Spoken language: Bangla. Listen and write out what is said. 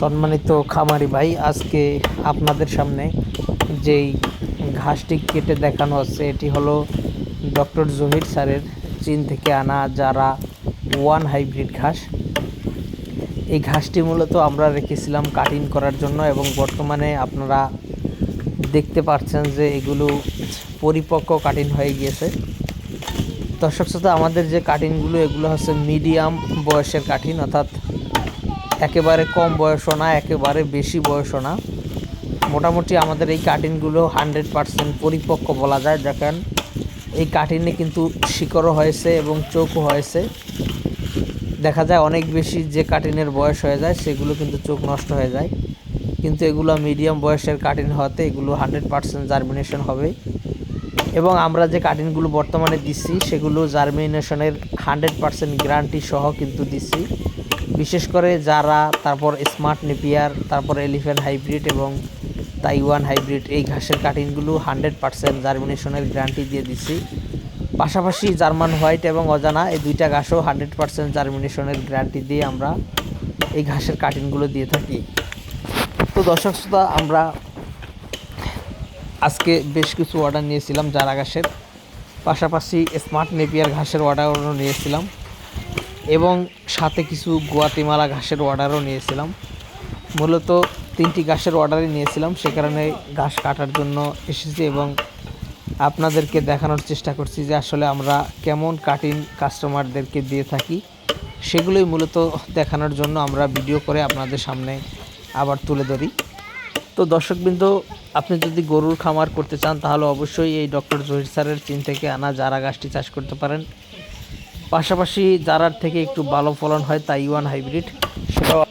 সম্মানিত খামারি ভাই, আজকে আপনাদের সামনে যেই ঘাসটি কেটে দেখানো হচ্ছে এটি হলো ডক্টর জহির স্যারের চীন থেকে আনা যারা ওয়ান হাইব্রিড ঘাস। এই ঘাসটি মূলত আমরা রেখেছিলাম কাটিং করার জন্য এবং বর্তমানে আপনারা দেখতে পাচ্ছেন যে এগুলো পরিপক্ক কাটিং হয়ে গিয়েছে। দর্শক শ্রোতা, আমাদের যে কাটিংগুলো, এগুলো হচ্ছে মিডিয়াম বয়সের কাঠিন অর্থাৎ একেবারে কম বয়সও না, একেবারে বেশি বয়সও না। মোটামুটি আমাদের এই কাটিনগুলো হান্ড্রেড পারসেন্ট পরিপক্ক বলা যায়, দেখেন। এই কাটিনে কিন্তু শিকড়ও হয়েছে এবং চোখও হয়েছে। দেখা যায় অনেক বেশি যে কাটিনের বয়স হয়ে যায়, সেগুলো কিন্তু চোখ নষ্ট হয়ে যায়। কিন্তু এগুলো মিডিয়াম বয়সের কাটিন হওয়াতে এগুলো হান্ড্রেড পারসেন্ট জার্মিনেশন হবে। এবং আমরা যে কাটিনগুলো বর্তমানে দিচ্ছি, সেগুলো জার্মিনেশনের হান্ড্রেড পারসেন্ট গ্যারান্টি সহ কিন্তু দিচ্ছি। বিশেষ করে যারা তারপর স্মার্ট নেপিয়ার তারপর এলিফ্যান্ট হাইব্রিড এবং তাইওয়ান হাইব্রিড এই ঘাসের কাটিংগুলো হান্ড্রেড পারসেন্ট জার্মিনেশনের গ্যারান্টি দিয়ে দিচ্ছি পাশাপাশি জার্মান হোয়াইট এবং অজানা এই দুইটা ঘাসও হান্ড্রেড পারসেন্ট জার্মিনেশনের গ্যারান্টি দিয়ে আমরা এই ঘাসের কাটিংগুলো দিয়ে থাকি। তো দর্শক শ্রোতা, আমরা আজকে বেশ কিছু অর্ডার নিয়েছিলাম জারা ঘাসের। পাশাপাশি স্মার্ট নেপিয়ার ঘাসের অর্ডারও নিয়েছিলাম। এবং সাথে কিছু গুয়াতিমালা ঘাসের অর্ডারও নিয়েছিলাম। মূলত তিনটি ঘাসের অর্ডারই নিয়েছিলাম, সে কারণে ঘাস কাটার জন্য এসেছি এবং আপনাদেরকে দেখানোর চেষ্টা করছি যে আসলে আমরা কেমন কাটিং কাস্টমারদেরকে দিয়ে থাকি। সেগুলোই মূলত দেখানোর জন্য আমরা ভিডিও করে আপনাদের সামনে আবার তুলে ধরি। তো দর্শকবৃন্দ, আপনি যদি গরুর খামার করতে চান, তাহলে অবশ্যই এই ডক্টর জহির স্যারের চিন থেকে আনা জারা গাছটি চাষ করতে পারেন। পাশাপাশি জারার থেকে একটু ভালো ফলন হয় তাইওয়ান হাইব্রিড সেটাও